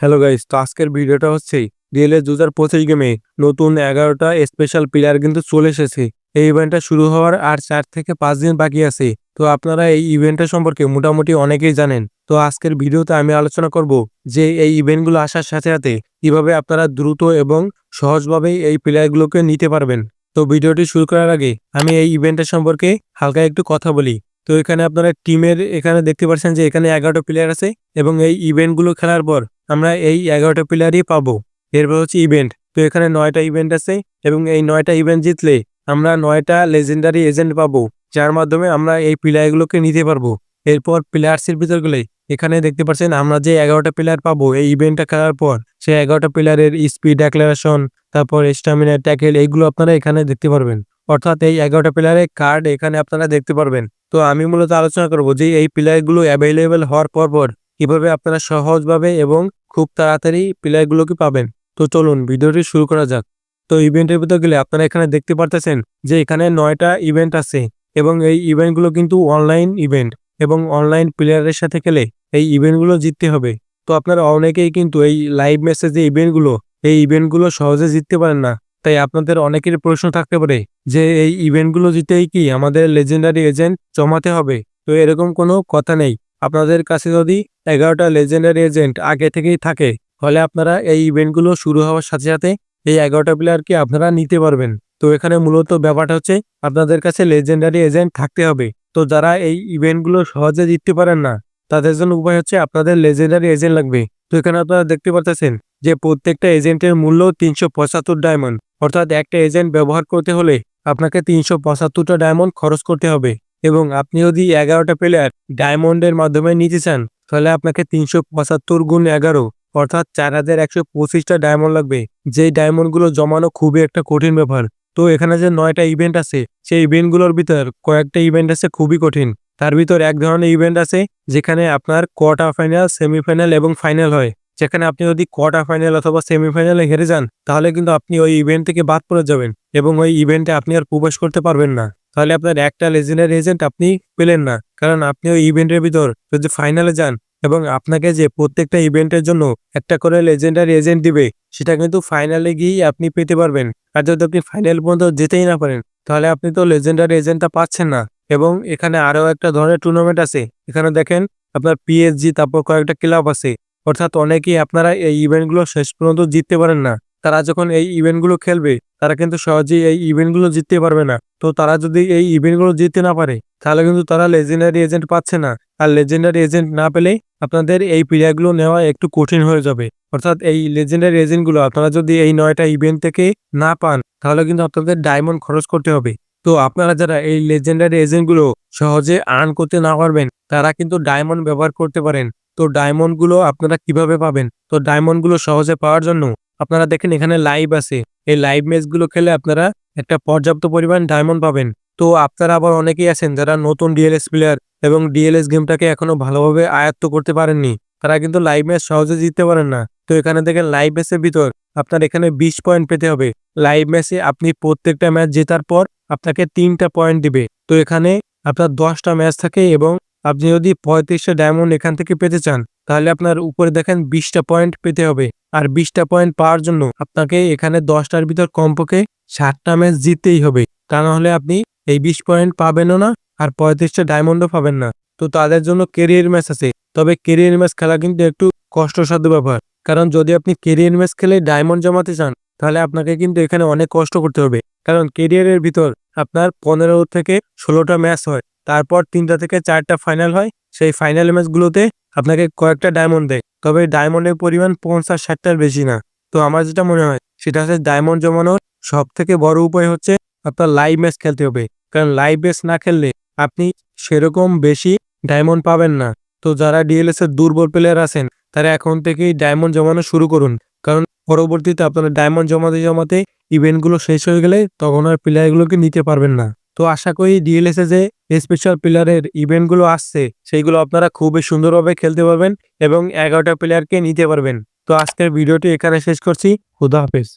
Hello guys তো আজকের ভিডিওটা হচ্ছে ডিএলএস দু হাজার পঁচিশ গেমে নতুন এগারোটা স্পেশাল প্লেয়ার কিন্তু চলে এসেছে। এই ইভেন্টটা শুরু হওয়ার আর চার থেকে পাঁচ দিন বাকি আছে। তো আপনারা এই ইভেন্টটা সম্পর্কে মোটামুটি অনেকেই জানেন। তো আজকের ভিডিওতে আমি আলোচনা করব যে এই ইভেন্টগুলো আসার সাথে সাথে কীভাবে আপনারা দ্রুত এবং সহজভাবে এই প্লেয়ারগুলোকে নিতে পারবেন। তো ভিডিওটি শুরু করার আগে আমি এই ইভেন্টের সম্পর্কে হালকা একটু কথা বলি। তো এখানে আপনারা টিমের এখানে দেখতে পাচ্ছেন যে এখানে এগারোটা প্লেয়ার আছে এবং এই ইভেন্টগুলো খেলার পর আমরা এই এগারোটা প্লেয়ারই পাবো। এরপর হচ্ছে ইভেন্ট তো এখানে নয়টা ইভেন্ট আছে এবং এই নয়টা ইভেন্ট জিতলে আমরা নয়টা লেজেন্ডারি এজেন্ট পাবো, যার মাধ্যমে আমরা এই প্লেয়ারগুলোকে নিতে পারব। এরপর প্লেয়ার্সের ভিতর গেলে এখানে দেখতে পাচ্ছেন আমরা যে এগারোটা প্লেয়ার পাবো, এই ইভেন্টটা খেলার পর সেই এগারোটা প্লেয়ারের স্পিড অ্যাক্লারেশন তারপর স্টামিনা ট্যাকেল এইগুলো আপনারা এখানে দেখতে পারবেন। অর্থাৎ এই এগারোটা প্লেয়ারের কার্ড এখানে আপনারা দেখতে পারবেন। তো আমি মূলত আলোচনা করব যে এই প্লেয়ারগুলো অ্যাভেলেবেল হওয়ার পর পর কীভাবে আপনারা সহজভাবে এবং খুব তাড়াতাড়ি প্লেয়ারগুলোকে পাবেন। তো চলুন, ভিডিওটি শুরু করা যাক। তো ইভেন্টের ভিতর গেলে আপনারা এখানে দেখতে পারতেছেন যে এখানে নয়টা ইভেন্ট আছে এবং এই ইভেন্টগুলো কিন্তু অনলাইন ইভেন্ট এবং অনলাইন প্লেয়ারের সাথে খেলে এই ইভেন্টগুলো জিততে হবে। তো আপনারা অনেকেই কিন্তু এই লাইভ মেসেজ যে ইভেন্টগুলো, এই ইভেন্টগুলো সহজে জিততে পারেন না। তাই আপনাদের অনেকের প্রশ্ন থাকতে পারে যে এই ইভেন্টগুলো জিতেই কি আমাদের লেজেন্ডারি এজেন্ট জমাতে হবে? তো এরকম কোনো কথা নেই। আপনাদের কাছে যদি এগারোটা লেজেন্ডারি এজেন্ট আগে থেকেই থাকে ফলে আপনারা এই ইভেন্টগুলো শুরু হওয়ার সাথে সাথে এই এগারোটা প্লেয়ারকে আপনারা নিতে পারবেন। তো এখানে মূলত ব্যাপারটা হচ্ছে, আপনাদের কাছে লেজেন্ডারি এজেন্ট থাকতে হবে। তো যারা এই ইভেন্টগুলো সহজে জিততে পারেন না, তাদের জন্য উপায় হচ্ছে আপনাদের লেজেন্ডারি এজেন্ট লাগবে। তো এখানে আপনারা দেখতে পাচ্ছেন যে প্রত্যেকটা এজেন্টের মূল্য তিনশো পঁচাত্তর ডায়মন্ড অর্থাৎ একটা এজেন্ট ব্যবহার করতে হলে আপনাকে তিনশো পঁচাত্তরটা ডায়মন্ড খরচ করতে হবে। এবং আপনি যদি এগারোটা প্লেয়ার ডায়মন্ডের মাধ্যমে নিতে চান, তাহলে আপনাকে তিনশো পঁচাত্তর গুণ এগারো, অর্থাৎ চার হাজার একশো পঁচিশটা ডায়মন্ড লাগবে। যেই ডায়মন্ডগুলো জমানো খুবই একটা কঠিন ব্যাপার। তো এখানে যে নয়টা ইভেন্ট আছে, সেই ইভেন্টগুলোর ভিতর কয়েকটা ইভেন্ট আছে খুবই কঠিন। তার ভিতর এক ধরনের ইভেন্ট আছে, যেখানে আপনার কোয়ার্টার ফাইনাল সেমিফাইনাল এবং ফাইনাল হয়। যেখানে আপনি যদি কোয়ার্টার ফাইনাল অথবা সেমিফাইনালে হেরে যান, তাহলে কিন্তু আপনি ওই ইভেন্ট থেকে বাদ পড়ে যাবেন এবং ওই ইভেন্টে আপনি আর প্রবেশ করতে পারবেন না। তাহলে আপনার একটা লেজেন্ডারি এজেন্ট আপনি পেলেন না। কারণ আপনি ওই ইভেন্টের ভিতর যদি ফাইনালে যান এবং আপনাকে যে প্রত্যেকটা ইভেন্টের জন্য একটা করে লেজেন্ডারি এজেন্ট দিবে, সেটা কিন্তু ফাইনালে গিয়েই আপনি পেতে পারবেন। আর যদি আপনি ফাইনাল পর্যন্ত যেতেই না পারেন, তাহলে আপনি তো লেজেন্ডারি এজেন্টটা পাচ্ছেন না। এবং এখানে আরও একটা ধরনের টুর্নামেন্ট আছে। এখানে দেখেন আপনার পিএসজি তারপর কয়েকটা ক্লাব আছে। অর্থাৎ অনেকেই আপনারা এই ইভেন্টগুলো শেষ পর্যন্ত জিততে পারেন না। তারা যখন এই ইভেন্টগুলো খেলবে, তারা কিন্তু সহজেই এই ইভেন্টগুলো জিততে পারবে না। তো তারা যদি এই ইভেন্টগুলো জিততে না পারে, তাহলে কিন্তু তারা লেজেন্ডারি এজেন্ট পাচ্ছে না। আর লেজেন্ডারি এজেন্ট না পেলে আপনাদের এই প্লেয়ারগুলো নেওয়া একটু কঠিন হয়ে যাবে। অর্থাৎ এই লেজেন্ডারি এজেন্টগুলো আপনারা যদি এই নয়টা ইভেন্ট থেকে না পান, তাহলে কিন্তু আপনাদের ডায়মন্ড খরচ করতে হবে। তো আপনারা যারা এই লেজেন্ডারি এজেন্টগুলো সহজে আর্ন করতে না পারবেন, তারা কিন্তু ডায়মন্ড ব্যবহার করতে পারেন। তো ডায়মন্ডগুলো আপনারা কীভাবে পাবেন? তো ডায়মন্ডগুলো সহজে পাওয়ার জন্য আপনারা দেখেন এখানে লাইভ আছে। এই লাইভ ম্যাচগুলো খেলে আপনারা একটা পর্যাপ্ত পরিমাণ ডায়মন্ড পাবেন। তো আপনারা আবার অনেকেই আছেন যারা নতুন ডিএলএস প্লেয়ার এবং ডিএলএস গেমটাকে এখনও ভালোভাবে আয়ত্ত করতে পারেননি। তারা কিন্তু লাইভ ম্যাচ সহজে জিততে পারেন না। তো এখানে দেখেন লাইভ ম্যাচের ভিতর আপনার এখানে বিশ পয়েন্ট পেতে হবে। লাইভ ম্যাচে আপনি প্রত্যেকটা ম্যাচ জেতার পর আপনাকে তিনটা পয়েন্ট দিবে। তো এখানে আপনার দশটা ম্যাচ থাকে এবং আপনি যদি পঁয়ত্রিশটা ডায়মন্ড এখান থেকে পেতে চান, তাহলে আপনার উপরে দেখেন বিশটা পয়েন্ট পেতে হবে। আর বিশটা পয়েন্ট পাওয়ার জন্য আপনাকে এখানে দশটার ভিতর কমপক্ষে ষাটটা ম্যাচ জিততেই হবে। তা নাহলে আপনি এই বিশ পয়েন্ট পাবেনও না আর পঁয়ত্রিশটা ডায়মন্ডও পাবেন না। তো তাদের জন্য কেরিয়ার ম্যাচ আছে। তবে কেরিয়ার ম্যাচ খেলা কিন্তু একটু কষ্টসাধ্য ব্যাপার। কারণ যদি আপনি কেরিয়ার ম্যাচ খেলে ডায়মন্ড জমাতে চান, তাহলে আপনাকে কিন্তু এখানে অনেক কষ্ট করতে হবে। কারণ কেরিয়ারের ভিতর আপনার পনেরো থেকে ষোলোটা ম্যাচ হয়। তারপর তিনটা থেকে চারটা ফাইনাল হয়। সেই ফাইনাল ম্যাচগুলোতে আপনাকে কয়েকটা ডায়মন্ড দেয়। তবে ডায়মন্ডের পরিমাণ পঞ্চাশ, ষাটটার বেশি না। তো আমার যেটা মনে হয়, সেটা হচ্ছে ডায়মন্ড জমানোর সব থেকে বড় উপায় হচ্ছে আপনার লাইভ ম্যাচ খেলতে হবে। কারণ লাইভ ম্যাচ না খেললে আপনি সেরকম বেশি ডায়মন্ড পাবেন না। তো যারা ডিএলএস এর দুর্বল প্লেয়ার আছেন, তারা এখন থেকেই ডায়মন্ড জমানো শুরু করুন। কারণ পরবর্তীতে আপনারা ডায়মন্ড জমাতে জমাতে ইভেন্টগুলো শেষ হয়ে গেলে তখন আর প্লেয়ারগুলোকে নিতে পারবেন না। তো আশা করি ডিএলএসএ যে স্পেশাল প্লেয়ারের ইভেন্টগুলো আসছে, সেইগুলো আপনারা খুবই সুন্দরভাবে খেলতে পারবেন এবং এগারোটা প্লেয়ারকে নিতে পারবেন। তো আজকের ভিডিওটি এখানে শেষ করছি। খুদা হাফেজ।